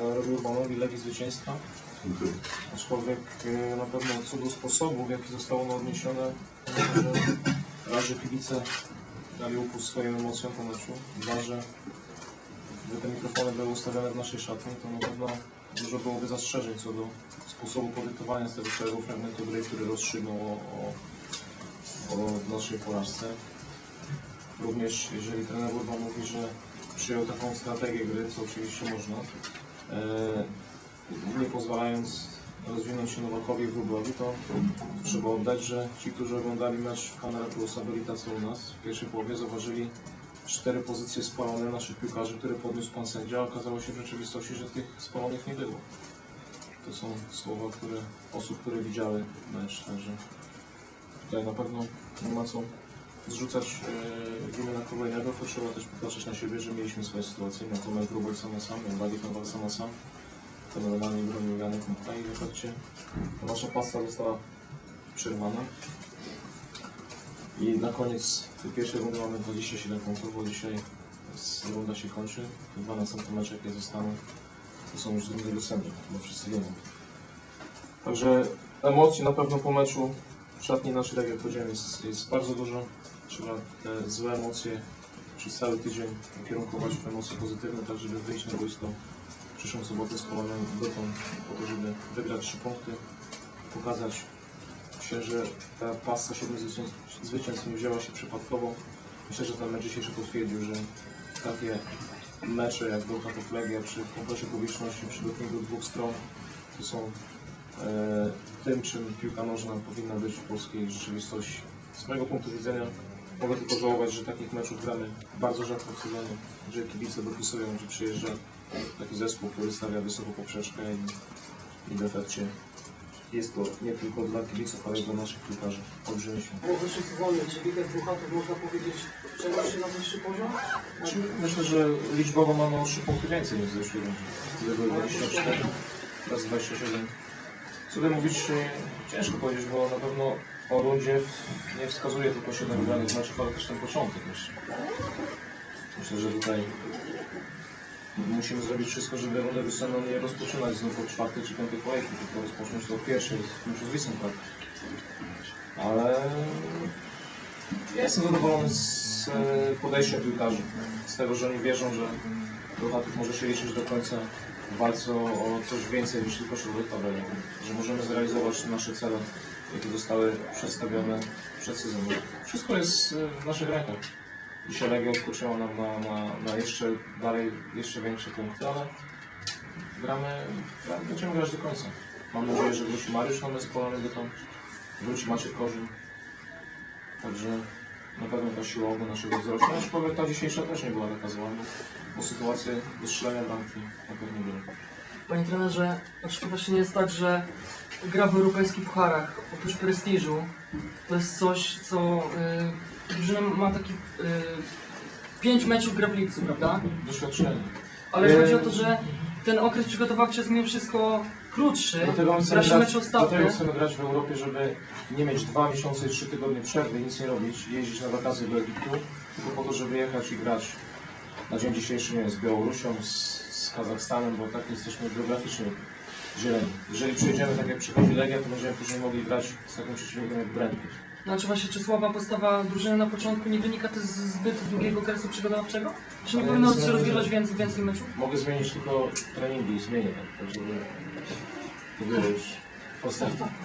trenerowi Urbanowi Legii zwycięstwa. Aczkolwiek e, na pewno co do sposobu, w jaki zostało ono odniesione, raz, że kibice dali upust swoim emocjom po meczu, dwa, że gdyby te mikrofony były ustawione w naszej szatni, to na pewno dużo byłoby zastrzeżeń co do sposobu podyktowania z tego całego fragmentu gry, który rozstrzygnął o, o, o naszej porażce. Również jeżeli trener Urban mówi, że przyjął taką strategię gry, co oczywiście można, nie pozwalając rozwinąć się Nowakowi i Wróblowi, to trzeba oddać, że ci, którzy oglądali mecz w Kamera Plusa byli tacy u nas. W pierwszej połowie zauważyli cztery pozycje spalone naszych piłkarzy, które podniósł pan sędzia, a okazało się w rzeczywistości, że tych spalonych nie było. To są słowa które, osób, które widziały mecz, także tutaj na pewno nie ma co zrzucać winy na kogo innego, to trzeba też popatrzeć na siebie, że mieliśmy swoje sytuacje, na Tomek Grubel sam sam, Wagik Nowak sam sam, fenomenalnie bronił Janek i w efekcie nasza pasta została przerwana. I na koniec tej pierwszej rundy mamy 27 punktów, bo dzisiaj runda się kończy. Dwa następne mecze, jakie zostaną, to są już z rundy wiosennej, bo wszyscy wiemy. Także emocji na pewno po meczu szatni naszej, tak jak powiedziałem, jest, jest bardzo dużo. Trzeba te złe emocje przez cały tydzień ukierunkować w emocje pozytywne, tak żeby wyjść na boisko w przyszłą sobotę z kolonem gotową po to, żeby wygrać trzy punkty, pokazać się, że ta pasta siedmiu zwycięstw, zwycięstw nie wzięła się przypadkowo. Myślę, że ten mecz dzisiejszy potwierdził, że takie mecze jak Bełchatów Legia przy komplecie publiczności, przy dopingu dwóch stron to są tym, czym piłka nożna powinna być w polskiej rzeczywistości. Z mojego punktu widzenia mogę tylko żałować, że takich meczów gramy bardzo rzadko w sezonie, że kibice dopisują, że przyjeżdża taki zespół, który stawia wysoką poprzeczkę i, i w efekcie jest to nie tylko dla kibiców, ale i dla naszych piłkarzy olbrzymi. Po zeszłym sezonie, czy Liga Dwóchatów można powiedzieć przeniósł się na wyższy poziom? Znaczy, Myślę, że liczbowo mamy o 3 punkty więcej niż w zeszłym roku. Były 24, teraz 27. Co mówić e, ciężko powiedzieć, bo na pewno o rundzie nie wskazuje tylko 7 wygranych meczów, ale też ten początek jeszcze. Myślę, że tutaj musimy zrobić wszystko, żeby rundę wiosenną nie rozpoczynać znów od czwartej czy piątej kolejki, tylko rozpocząć to od pierwszej, meczu z Wisłą Kraków. Ale ja jestem zadowolony z e, podejścia piłkarzy. Z tego, że oni wierzą, że Bełchatów może się liczyć do końca w walce o, coś więcej niż tylko środowiskowe. Że możemy zrealizować nasze cele, jakie zostały przedstawione przed sezonem. Wszystko jest e, w naszych rękach. Dzisiaj Legia odskoczyła nam na, na, na jeszcze dalej, jeszcze większe punkty, ale gramy, gramy, będziemy grać do końca. Mam nadzieję, że wróci Mariusz Nowes Polany do tam, wróci Maciek Korzyn. Także na pewno ta siła obu naszego wzrostu, aczkolwiek ta dzisiejsza też nie była taka zła, bo, bo sytuacje do strzelania bramki na pewno były. Panie trenerze, czy to właśnie nie jest tak, że gra w europejskich pucharach, oprócz prestiżu, to jest coś, co y, drużyna ma taki y, pięć meczów gra w lipcu, prawda? Doświadczenie. Ale chodzi o to, że ten okres przygotowawczy jest mimo wszystko krótszy. Dlatego my chcemy grać, dlatego chcemy grać w Europie, żeby nie mieć dwa miesiące i trzy tygodnie przerwy, nic nie robić, jeździć na wakacje do Egiptu, tylko po to, żeby jechać i grać na dzień dzisiejszy, nie wiem, z Białorusią, z, z Kazachstanem, bo tak jesteśmy geograficznie zieleni. Jeżeli przyjedziemy tak jak przychodzi Legia, to będziemy później mogli grać z takim przeciwnikiem jak Brentford. Znaczy właśnie, czy słaba postawa drużyny na początku nie wynika to z zbyt długiego okresu przygotowawczego? Czy nie Ale powinno się rozgrywać więcej, więcej meczów? Mogę zmienić tylko treningi i zmienię tak, tak żeby to było już postępne.